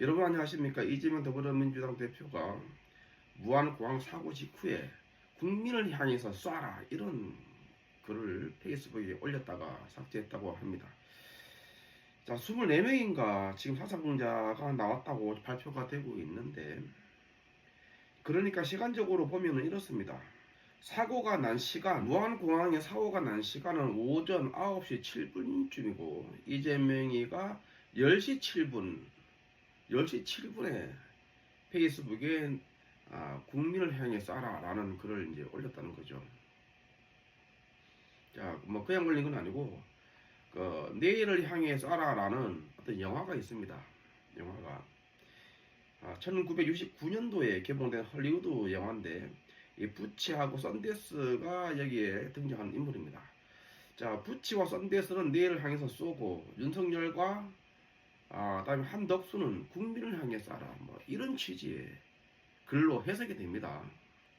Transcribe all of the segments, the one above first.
여러분 안녕하십니까 이재명 더불어민주당 대표가 무한공항 사고 직후에 국민을 향해서 쏴라 이런 글을 페이스북에 올렸다가 삭제했다고 합니다. 자, 24명인가 지금 사상자가 나왔다고 발표가 되고 있는데 그러니까 시간적으로 보면은 이렇습니다. 사고가 난 시간, 무한공항에 사고가 난 시간은 오전 9시 7분쯤이고 이재명이가 10시 7분 10시 7분에 페이스북에 아, 국민을 향해 쏴라라는 글을 이제 올렸다는 거죠. 자, 뭐 그냥 올린 건 아니고 그 내일을 향해 쏴라라는 어떤 영화가 있습니다. 영화가 아, 1969년도에 개봉된 헐리우드 영화인데 이 부치하고 썬데스가 여기에 등장하는 인물입니다. 자, 부치와 썬데스는 내일을 향해서 쏘고 윤석열과 아, 다음에 한덕수는 국민을 향해 쏴라. 뭐 이런 취지의 글로 해석이 됩니다.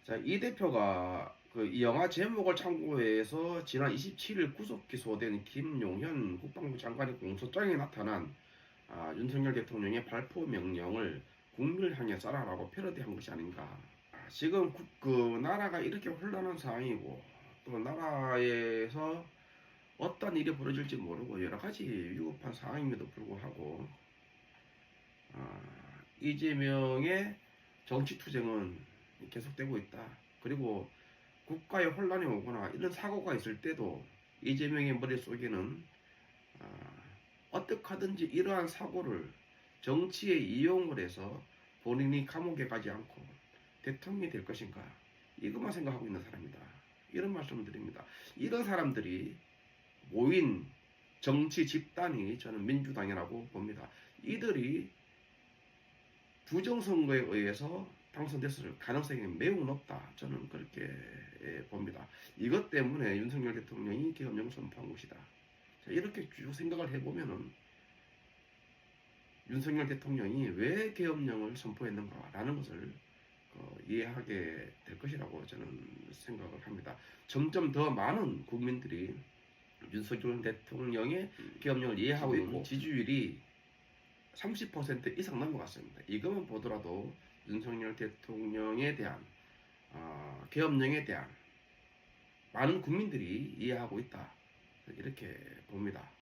자, 이 대표가 그 이 영화 제목을 참고해서 지난 27일 구속 기소된 김용현 국방부 장관의 공소장에 나타난 아, 윤석열 대통령의 발포 명령을 국민을 향해 쏴라라고 패러디한 것이 아닌가. 아, 지금 국- 그 나라가 이렇게 혼란한 상황이고 또 나라에서 어떤 일이 벌어질지 모르고 여러 가지 위급한 상황임에도 불구하고 아, 이재명의 정치 투쟁은 계속되고 있다. 그리고 국가에 혼란이 오거나 이런 사고가 있을 때도 이재명의 머릿속에는 아, 어떻게 하든지 이러한 사고를 정치에 이용을 해서 본인이 감옥에 가지 않고 대통령이 될 것인가 이것만 생각하고 있는 사람이다. 이런 말씀을 드립니다. 이런 사람들이 모인 정치 집단이 저는 민주당이라고 봅니다. 이들이 부정선거에 의해서 당선됐을 가능성이 매우 높다. 저는 그렇게 예, 봅니다. 이것 때문에 윤석열 대통령이 계엄령 선포한 것이다. 자, 이렇게 쭉 생각을 해보면은 윤석열 대통령이 왜 계엄령을 선포했는가라는 것을 어, 이해하게 될 것이라고 저는 생각을 합니다. 점점 더 많은 국민들이 윤석열 대통령의 계엄령을 이해하고 있고 지지율이 30% 이상 넘은 것 같습니다. 이것만 보더라도 윤석열 대통령에 대한 어, 계엄령에 대한 많은 국민들이 이해하고 있다 이렇게 봅니다.